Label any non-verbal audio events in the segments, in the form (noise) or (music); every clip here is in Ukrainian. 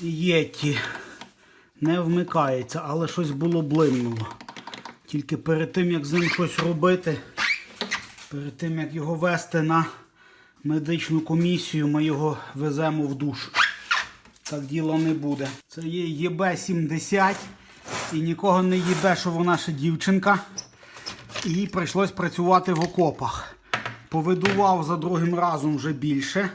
Єті. Не вмикається, але щось було блимнуло. Тільки перед тим, як з ним щось робити, перед тим, як його вести на медичну комісію, ми його веземо в душ. Так діло не буде. Це є ЄБ-70 і нікого не їбе, що вона ще дівчинка. Їй прийшлось працювати в окопах. Повидував за другим разом вже більше.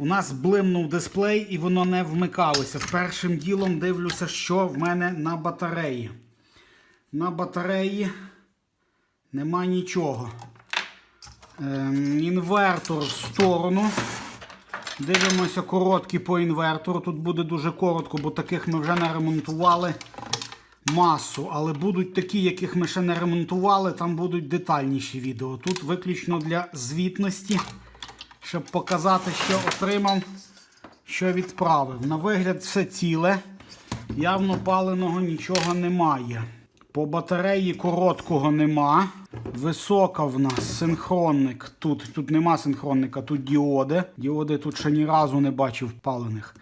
У нас блимнув дисплей і воно не вмикалося. Першим ділом дивлюся, що в мене на батареї. На батареї нема нічого. Ем, інвертор в сторону. Дивимося короткі по інвертору. Тут буде дуже коротко, бо таких ми вже не ремонтували масу. Але будуть такі, яких ми ще не ремонтували, там будуть детальніші відео. Тут виключно для звітності, щоб показати, що отримав, що відправив. На вигляд все ціле. Явно паленого нічого немає. По батареї короткого нема. Висока в нас синхронник. Тут тут нема синхронника, тут діоди. Діоди тут ще ні разу не бачив палених.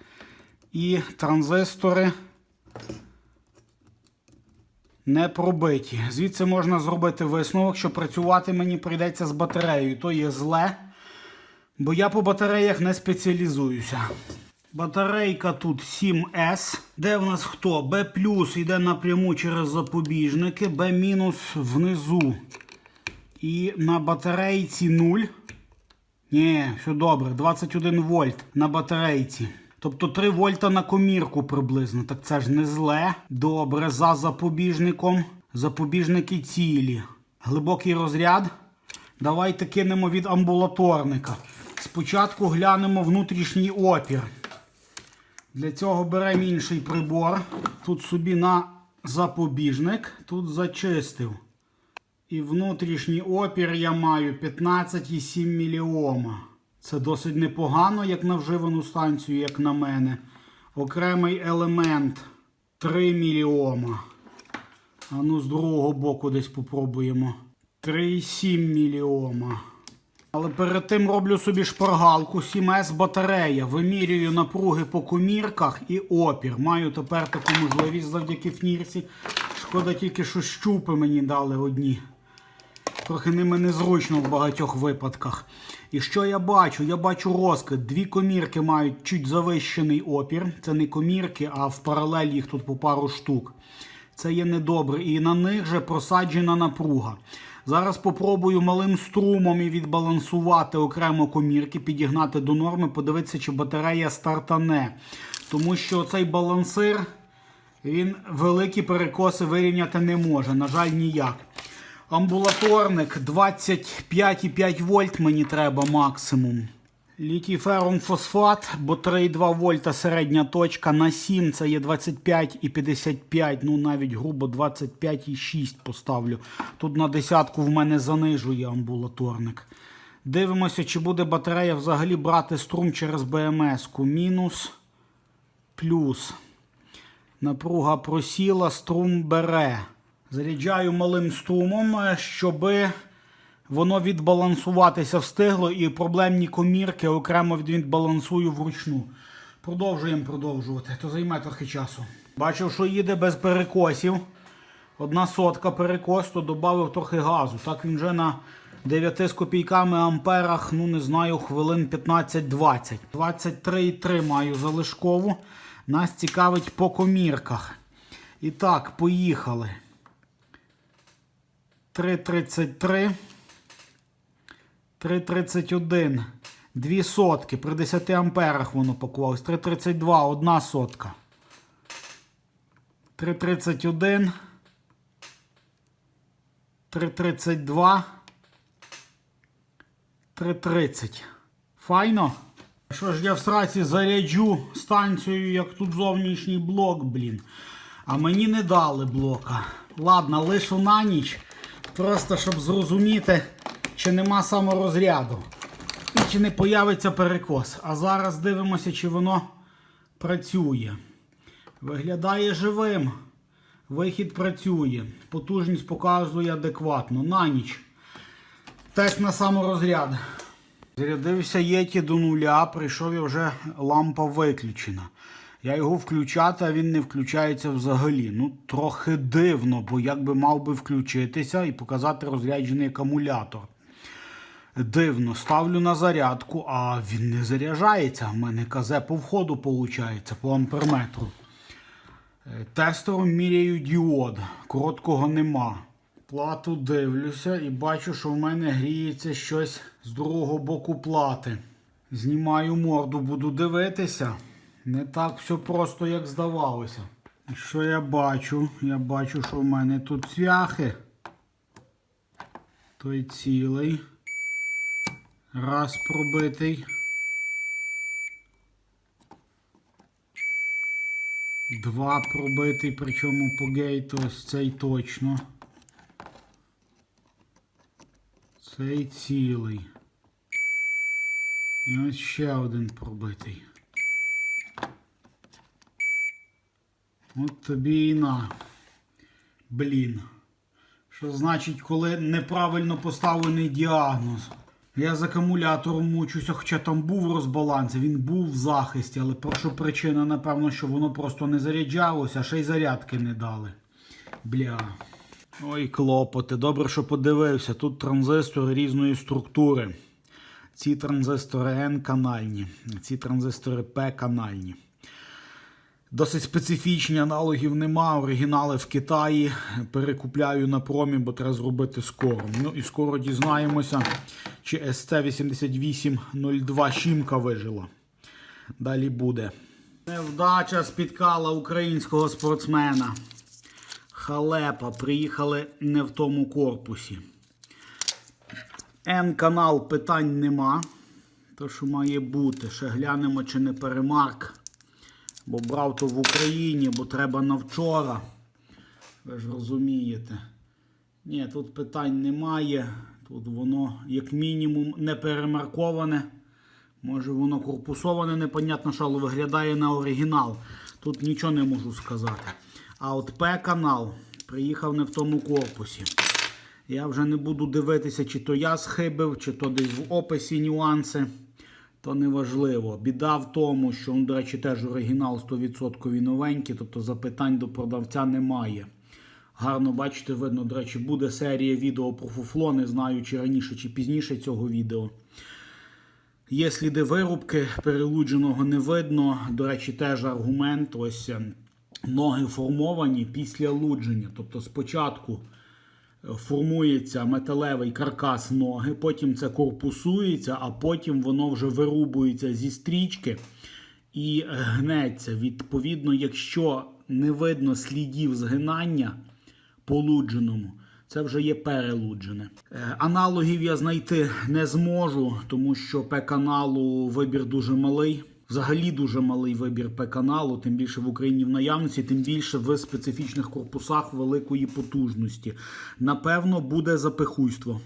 І транзистори не пробиті. Звідси можна зробити висновок, що працювати мені прийдеться з батареєю. То є зле, бо я по батареях не спеціалізуюся. Батарейка тут 7S. Де в нас хто? B йде напряму через запобіжники, B мінус внизу. І на батарейці 0. Ні, все добре, 21 вольт на батарейці. Тобто 3 вольта на комірку приблизно. Так це ж не зле. Добре, за запобіжником. Запобіжники цілі. Глибокий розряд. Давайте кинемо від амбулаторника. Спочатку глянемо внутрішній опір. Для цього беремо інший прибор. Тут собі на запобіжник, тут зачистив. І внутрішній опір я маю 15,7 міліома. Це досить непогано, як на вживану станцію, як на мене. Окремий елемент 3 міліома. А ну з другого боку десь попробуємо. 3,7 міліома. Але перед тим роблю собі шпаргалку 7С батарея. Вимірюю напруги по комірках і опір. Маю тепер таку можливість завдяки фнірці. Шкода тільки, що щупи мені дали одні. Трохи ними незручно в багатьох випадках. І що я бачу? Я бачу розкид. Дві комірки мають чуть завищений опір. Це не комірки, а в паралель їх тут по пару штук. Це є недобре. І на них же просаджена напруга. Зараз попробую малим струмом і відбалансувати окремо комірки, підігнати до норми, подивитися, чи батарея стартане. Тому що цей балансир він великі перекоси вирівняти не може. На жаль, ніяк. Амбулаторник 25,5 вольт мені треба максимум. Літій ферум фосфат, бо 3,2 вольта середня точка на 7 це є 25,55, ну навіть грубо 25,6 поставлю. Тут на десятку в мене занижує амбулаторник. Дивимося, чи буде батарея взагалі брати струм через БМС-ку. Мінус, плюс. Напруга просіла, струм бере. Заряджаю малим струмом, щоб воно відбалансуватися встигло і проблемні комірки окремо відбалансую вручну. Продовжуємо продовжувати, то займе трохи часу. Бачив, що їде без перекосів. Одна сотка перекос, то додав трохи газу. Так він вже на 9 з копійками амперах, ну не знаю, хвилин 15-20. 23,3 маю залишкову. Нас цікавить по комірках. І так, поїхали. 3,33. 3,31. Дві сотки. При 10 амперах воно пакувалось. 3,32. Одна сотка. 3,31. 3,32. 3,30. Файно? Що ж я в сраці заряджу станцію, як тут зовнішній блок, блін. А мені не дали блока. Ладно, лишу на ніч. Просто щоб зрозуміти, чи нема саморозряду. І чи не появиться перекос. А зараз дивимося, чи воно працює. Виглядає живим. Вихід працює. Потужність показує адекватно. На ніч. Тест на саморозряд. Зарядився єті до нуля, прийшов і вже лампа виключена. Я його включати, а він не включається взагалі. Ну, трохи дивно, бо якби мав би включитися і показати розряджений акумулятор. Дивно, ставлю на зарядку, а він не заряджається. У мене КЗ по входу виходить, по амперметру. Е, Тестером міряю діод, короткого нема. Плату дивлюся і бачу, що в мене гріється щось з другого боку плати. Знімаю морду, буду дивитися. Не так все просто, як здавалося. Що я бачу? Я бачу, що в мене тут цвяхи. Той цілий. Раз пробитий. Два пробитий, причому по гейту ось цей точно. Цей цілий. І ось ще один пробитий. От тобі і на. Блін. Що значить, коли неправильно поставлений діагноз? Я з акумулятором мучуся, хоча там був розбаланс, він був в захисті, але перша причина, напевно, що воно просто не заряджалося, а ще й зарядки не дали. Бля. Ой, клопоти. Добре, що подивився. Тут транзистори різної структури. Ці транзистори N-канальні, ці транзистори P-канальні. Досить специфічні аналогів нема. Оригінали в Китаї перекупляю на промі, бо треба зробити скоро. Ну і скоро дізнаємося, чи SC8802 Шімка вижила. Далі буде. Невдача спіткала українського спортсмена. Халепа. Приїхали не в тому корпусі. N-канал питань нема. То, що має бути. Ще глянемо, чи не перемарк. Бо брав то в Україні, бо треба на вчора. Ви ж розумієте. Ні, тут питань немає. Тут воно, як мінімум, не перемарковане. Може воно корпусоване, непонятно що, але виглядає на оригінал. Тут нічого не можу сказати. А от П-канал приїхав не в тому корпусі. Я вже не буду дивитися, чи то я схибив, чи то десь в описі нюанси. То не важливо. Біда в тому, що, ну, до речі, теж оригінал 100% новенький, тобто запитань до продавця немає. Гарно бачите, видно, до речі, буде серія відео про фуфло, не знаю, чи раніше, чи пізніше цього відео. Є сліди вирубки, перелудженого не видно. До речі, теж аргумент. Ось е, ноги формовані після лудження. Тобто спочатку е, формується металевий каркас ноги, потім це корпусується, а потім воно вже вирубується зі стрічки і гнеться. Відповідно, якщо не видно слідів згинання по лудженому, це вже є перелуджене. Е, Аналогів я знайти не зможу, тому що П-каналу вибір дуже малий. Взагалі дуже малий вибір П-каналу, тим більше в Україні в наявності, тим більше в специфічних корпусах великої потужності. Напевно, буде запихуйство.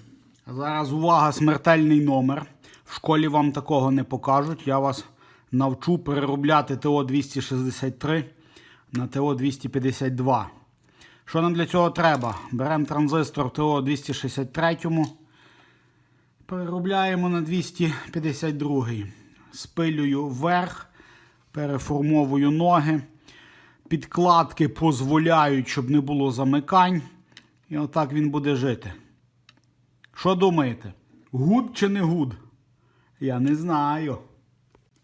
Зараз увага, смертельний номер. В школі вам такого не покажуть. Я вас навчу переробляти ТО-263 на ТО-252. Що нам для цього треба? Беремо транзистор ТО-263, переробляємо на 252. Спилюю вверх, переформовую ноги. Підкладки дозволяють, щоб не було замикань. І отак він буде жити. Що думаєте? Гуд чи не гуд? Я не знаю.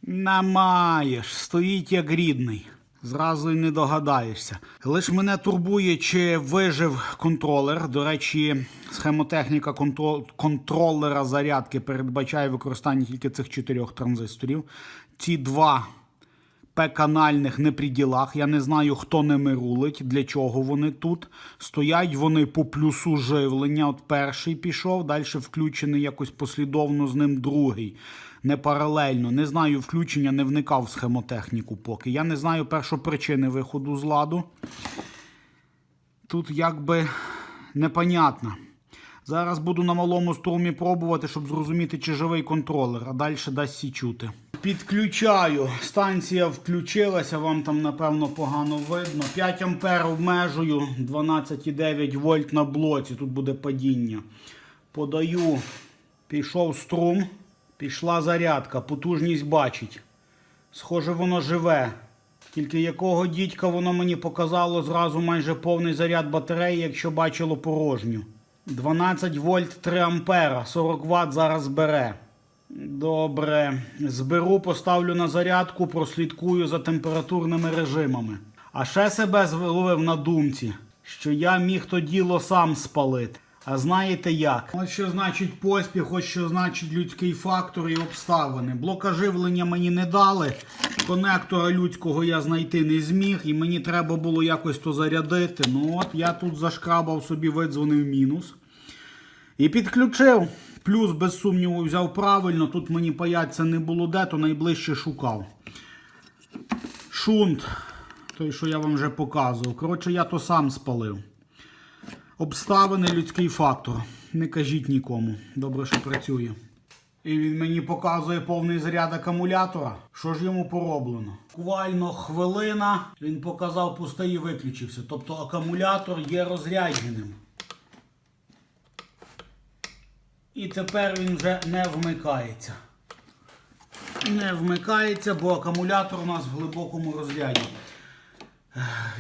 Намаєш, стоїть як рідний. Зразу й не догадаєшся. Лиш мене турбує, чи вижив контролер. До речі, схемотехніка контрол... контролера зарядки передбачає використання тільки цих чотирьох транзисторів. Ці два П-канальних не при ділах. Я не знаю, хто ними рулить, для чого вони тут. Стоять вони по плюсу живлення. От перший пішов, далі включений якось послідовно з ним другий. Не паралельно. Не знаю включення, не вникав в схемотехніку поки. Я не знаю першопричини виходу з ладу. Тут якби непонятно. Зараз буду на малому струмі пробувати, щоб зрозуміти, чи живий контролер, а далі дасть сі чути. Підключаю. Станція включилася, вам там, напевно, погано видно. 5 ампер обмежую, 12,9 вольт на блоці. Тут буде падіння. Подаю, пішов струм, пішла зарядка, потужність бачить. Схоже, воно живе. Тільки якого дідька воно мені показало зразу майже повний заряд батареї, якщо бачило порожню. 12 вольт 3 ампера, 40 ватт зараз бере. Добре. Зберу, поставлю на зарядку, прослідкую за температурними режимами. А ще себе зловив на думці, що я міг то діло сам спалити. А знаєте як? Ось що значить поспіх, ось що значить людський фактор і обставини. Блока живлення мені не дали, конектора людського я знайти не зміг, і мені треба було якось то зарядити. Ну от я тут зашкрабав собі, видзвонив мінус. І підключив. Плюс, без сумніву, взяв правильно. Тут мені паяться не було де, то найближче шукав. Шунт, той, що я вам вже показував. Коротше, я то сам спалив. Обставини людський фактор. Не кажіть нікому. Добре, що працює. І він мені показує повний заряд акумулятора. Що ж йому пороблено? Буквально хвилина. Він показав пустий і виключився. Тобто акумулятор є розрядженим. І тепер він вже не вмикається. Не вмикається, бо акумулятор у нас в глибокому розряді.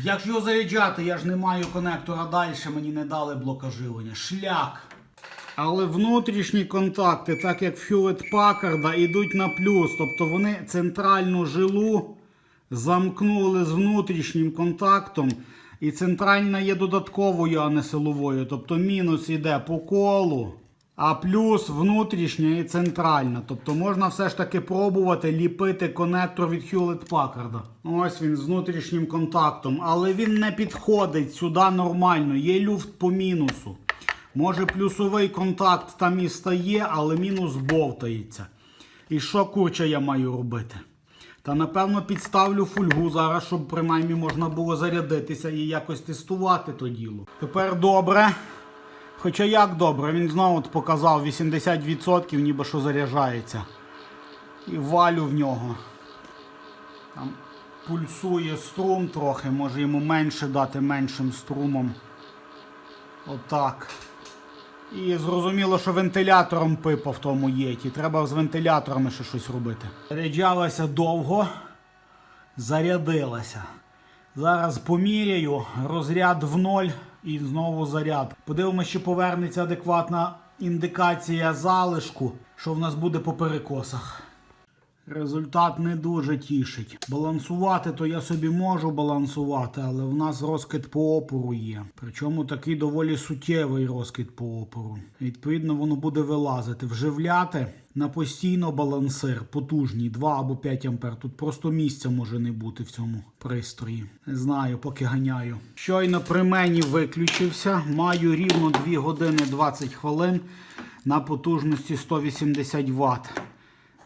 Як його заряджати? Я ж не маю конектора далі, мені не дали блока живлення. Шлях. Але внутрішні контакти, так як в Hewlett Packard, йдуть на плюс. Тобто вони центральну жилу замкнули з внутрішнім контактом. І центральна є додатковою, а не силовою. Тобто мінус йде по колу, а плюс внутрішня і центральна. Тобто можна все ж таки пробувати ліпити конектор від Hewlett Packard. Ось він з внутрішнім контактом. Але він не підходить сюди нормально. Є люфт по мінусу. Може плюсовий контакт там і стає, але мінус бовтається. І що курча я маю робити? Та напевно підставлю фольгу зараз, щоб принаймні можна було зарядитися і якось тестувати то діло. Тепер добре. Хоча як добре, він знову показав 80%, ніби що заряджається. І валю в нього. Там пульсує струм трохи, може йому менше дати меншим струмом. Отак. І зрозуміло, що вентилятором пипа в тому єті. Треба з вентиляторами ще щось робити. Заряджалася довго, зарядилася. Зараз поміряю, розряд в ноль і знову заряд. Подивимося, чи повернеться адекватна індикація залишку, що в нас буде по перекосах. Результат не дуже тішить. Балансувати то я собі можу балансувати, але в нас розкид по опору є. Причому такий доволі суттєвий розкид по опору. Відповідно, воно буде вилазити. Вживляти на постійно балансир потужний 2 або 5 ампер. Тут просто місця може не бути в цьому пристрої. Не знаю, поки ганяю. Щойно при мені виключився. Маю рівно 2 години 20 хвилин на потужності 180 Вт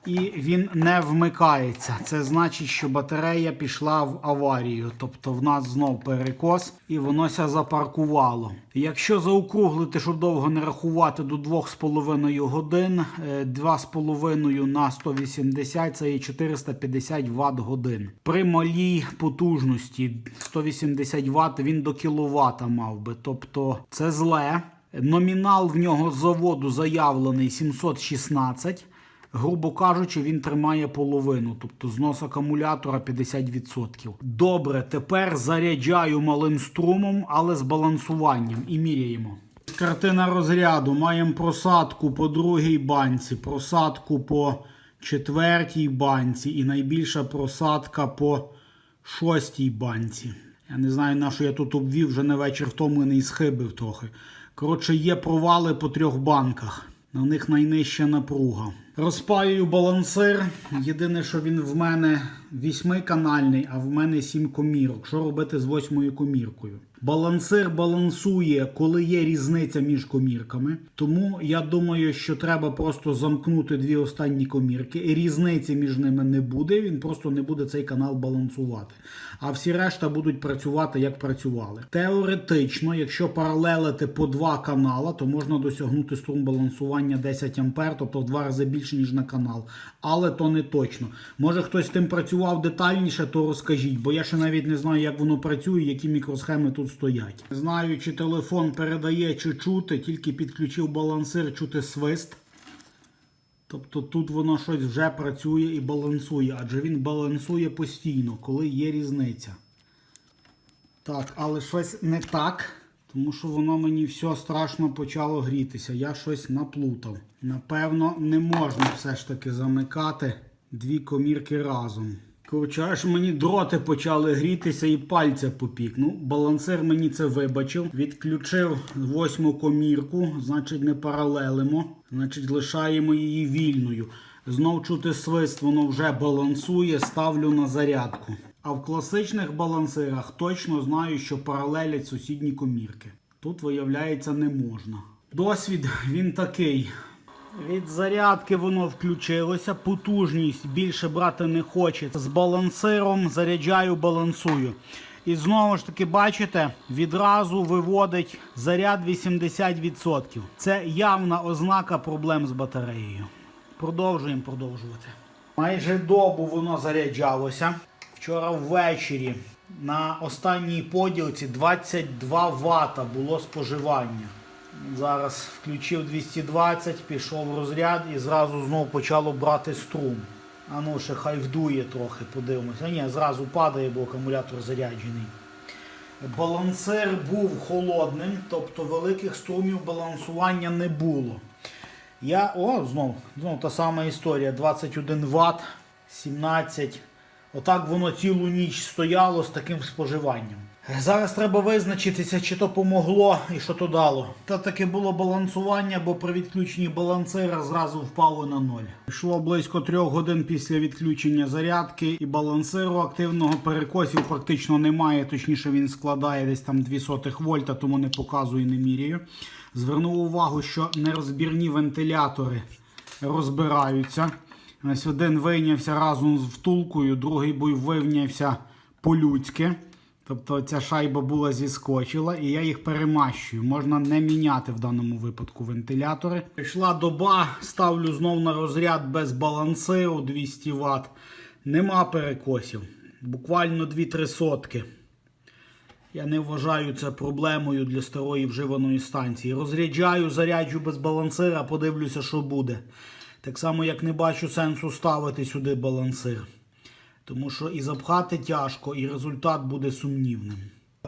і він не вмикається. Це значить, що батарея пішла в аварію. Тобто в нас знов перекос і воно ся запаркувало. Якщо заокруглити, щоб довго не рахувати до 2,5 годин, е, 2,5 на 180 це є 450 Вт годин. При малій потужності 180 Вт він до кіловата мав би. Тобто це зле. Номінал в нього з заводу заявлений 716. Грубо кажучи, він тримає половину, тобто знос акумулятора 50%. Добре, тепер заряджаю малим струмом, але з балансуванням і міряємо. Картина розряду. Маємо просадку по другій банці, просадку по четвертій банці і найбільша просадка по шостій банці. Я не знаю, на що я тут обвів, вже на вечір втомлений схибив трохи. Коротше, є провали по трьох банках. На них найнижча напруга. Розпаюю балансир. Єдине, що він в мене вісьмиканальний, а в мене сім комірок. Що робити з восьмою коміркою? Балансир балансує, коли є різниця між комірками. Тому я думаю, що треба просто замкнути дві останні комірки. Різниці між ними не буде. Він просто не буде цей канал балансувати. А всі решта будуть працювати як працювали. Теоретично, якщо паралелити по два канала, то можна досягнути струм балансування 10 А, тобто в два рази більше, ніж на канал. Але то не точно. Може хтось з тим працював детальніше, то розкажіть, бо я ще навіть не знаю, як воно працює, які мікросхеми тут стоять. Знаю, чи телефон передає, чи чути, тільки підключив балансир, чути свист. Тобто тут воно щось вже працює і балансує, адже він балансує постійно, коли є різниця. Так, але щось не так, тому що воно мені все страшно почало грітися. Я щось наплутав. Напевно, не можна все ж таки замикати дві комірки разом. Коротше, аж мені дроти почали грітися і пальця попік. Ну, балансир мені це вибачив. Відключив восьму комірку, значить не паралелимо. Значить, лишаємо її вільною. Знов чути свист, воно вже балансує, ставлю на зарядку. А в класичних балансирах точно знаю, що паралелять сусідні комірки. Тут, виявляється, не можна. Досвід (laughs) він такий. Від зарядки воно включилося, потужність більше брати не хоче. З балансиром заряджаю, балансую. І знову ж таки, бачите, відразу виводить заряд 80%. Це явна ознака проблем з батареєю. Продовжуємо продовжувати. Майже добу воно заряджалося. Вчора ввечері на останній поділці 22 Вт було споживання. Зараз включив 220, пішов розряд і зразу знову почало брати струм. А ну ще хай вдує трохи, подивимося. А ні, зразу падає, бо акумулятор заряджений. Балансир був холодним, тобто великих струмів балансування не було. Я, о, знов, знов та сама історія. 21 Вт, 17. Отак воно цілу ніч стояло з таким споживанням. Зараз треба визначитися, чи то помогло і що то дало. Та таке було балансування, бо при відключенні балансира зразу впало на ноль. Йшло близько трьох годин після відключення зарядки, і балансиру активного перекосів практично немає. Точніше, він складає десь там 2 сотих вольта, тому не показую, не міряю. Звернув увагу, що нерозбірні вентилятори розбираються. Ось один вийнявся разом з втулкою, другий буй вийнявся по-людськи. Тобто ця шайба була зіскочила, і я їх перемащую. Можна не міняти в даному випадку вентилятори. Прийшла доба, ставлю знов на розряд без балансиру 200 Вт. Нема перекосів. Буквально 2-3 сотки. Я не вважаю це проблемою для старої вживаної станції. Розряджаю, заряджу без балансира, подивлюся, що буде. Так само, як не бачу сенсу ставити сюди балансир. Тому що і запхати тяжко, і результат буде сумнівним.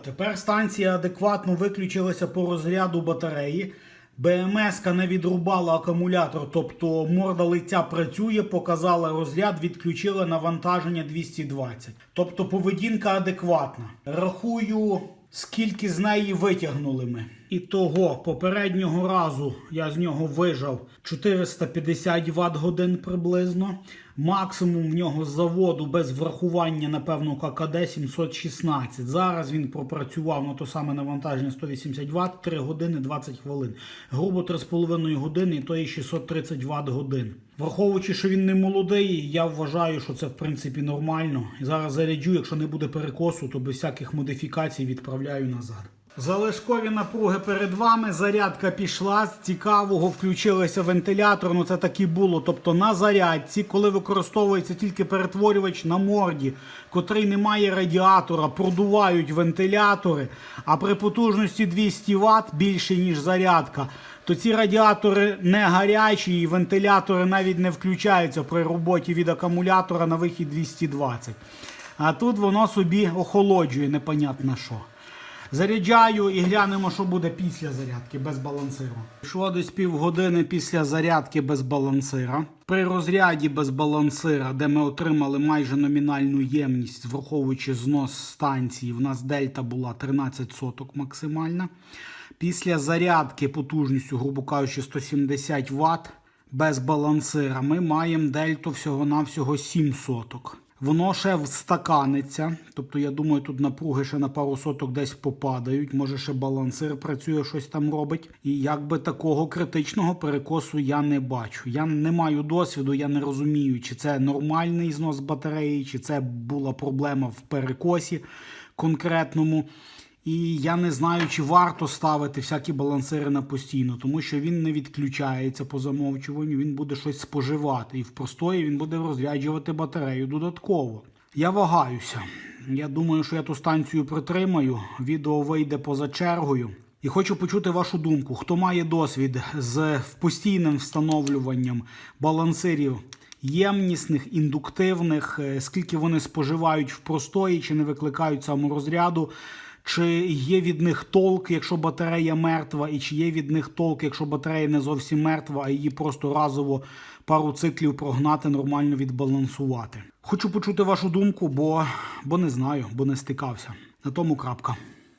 Тепер станція адекватно виключилася по розряду батареї. БМС не відрубала акумулятор, тобто морда лиця працює, показала розряд, відключила навантаження 220. Тобто поведінка адекватна. Рахую, скільки з неї витягнули ми. І того попереднього разу я з нього вижав 450 Вт годин приблизно. Максимум в нього з заводу без врахування, напевно, ККД 716. Зараз він пропрацював на то саме навантаження 180 Вт 3 години 20 хвилин. Грубо 3,5 години, і то є 630 Вт годин. Враховуючи, що він не молодий, я вважаю, що це в принципі нормально. Зараз заряджу, якщо не буде перекосу, то без всяких модифікацій відправляю назад. Залишкові напруги перед вами. Зарядка пішла. З цікавого включилися вентилятор. Ну це так і було. Тобто на зарядці, коли використовується тільки перетворювач на морді, котрий не має радіатора, продувають вентилятори. А при потужності 200 Вт більше ніж зарядка. То ці радіатори не гарячі і вентилятори навіть не включаються при роботі від акумулятора на вихід 220. А тут воно собі охолоджує, непонятно що. Заряджаю і глянемо, що буде після зарядки без балансиру. Йшло десь півгодини після зарядки без балансира. При розряді без балансира, де ми отримали майже номінальну ємність, враховуючи знос станції, в нас дельта була 13 соток максимальна. Після зарядки потужністю, грубо кажучи, 170 Вт без балансира, ми маємо дельту всього-навсього 7 соток. Воно ще встаканиться. Тобто, я думаю, тут напруги ще на пару соток десь попадають. Може, ще балансир працює, щось там робить. І якби такого критичного перекосу я не бачу. Я не маю досвіду, я не розумію, чи це нормальний знос батареї, чи це була проблема в перекосі конкретному. І я не знаю, чи варто ставити всякі балансири на постійно, тому що він не відключається по замовчуванню, він буде щось споживати. І в простої він буде розряджувати батарею додатково. Я вагаюся. Я думаю, що я ту станцію притримаю. Відео вийде поза чергою. І хочу почути вашу думку. Хто має досвід з постійним встановлюванням балансирів ємнісних, індуктивних, е, скільки вони споживають в простої, чи не викликають саморозряду, чи є від них толк, якщо батарея мертва, і чи є від них толк, якщо батарея не зовсім мертва, а її просто разово пару циклів прогнати, нормально відбалансувати. Хочу почути вашу думку, бо, бо не знаю, бо не стикався. На тому крапка.